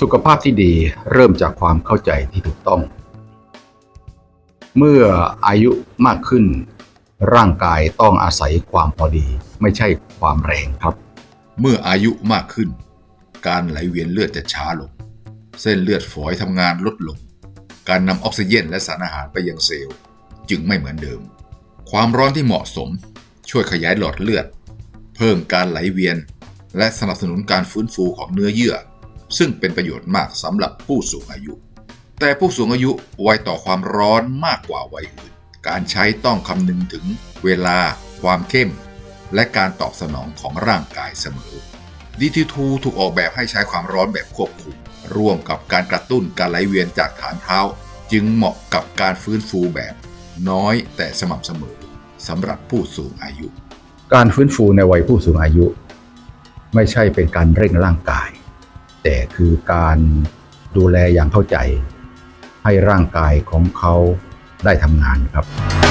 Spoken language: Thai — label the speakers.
Speaker 1: สุขภาพที่ดีเริ่มจากความเข้าใจที่ถูกต้อง เมื่ออายุมากขึ้น ร่างกายต้องอาศัยความพอดี ไม่ใช่ความแรงครับ
Speaker 2: เมื่ออายุมากขึ้น การไหลเวียนเลือดจะช้าลง เส้นเลือดฝอยทำงานลดลง การนำออกซิเจนและสารอาหารไปยังเซลล์จึงไม่เหมือนเดิม ความร้อนที่เหมาะสม ช่วยขยายหลอดเลือด เพิ่มการไหลเวียน และสนับสนุนการฟื้นฟูของเนื้อเยื่อ ซึ่งเป็นประโยชน์มากสำหรับผู้สูงอายุ แต่ผู้สูงอายุไวต่อความร้อนมากกว่าวัยอื่น การใช้ต้องคำนึงถึงเวลา ความเข้ม และการตอบสนองของร่างกายเสมอ DT2 ถูกออกแบบให้ใช้ความร้อนแบบควบคุม ร่วมกับการกระตุ้นการไหลเวียนจากฐานเท้า จึงเหมาะกับการฟื้นฟูแบบ น้อยแต่สม่ำเสมอสำหรับผู้สูงอายุ
Speaker 1: การฟื้นฟูในวัยผู้สูงอายุ ไม่ใช่เป็นการเร่งร่างกาย แต่คือการดูแลอย่างเข้าใจ ให้ร่างกายของเขาได้ทำงานครับ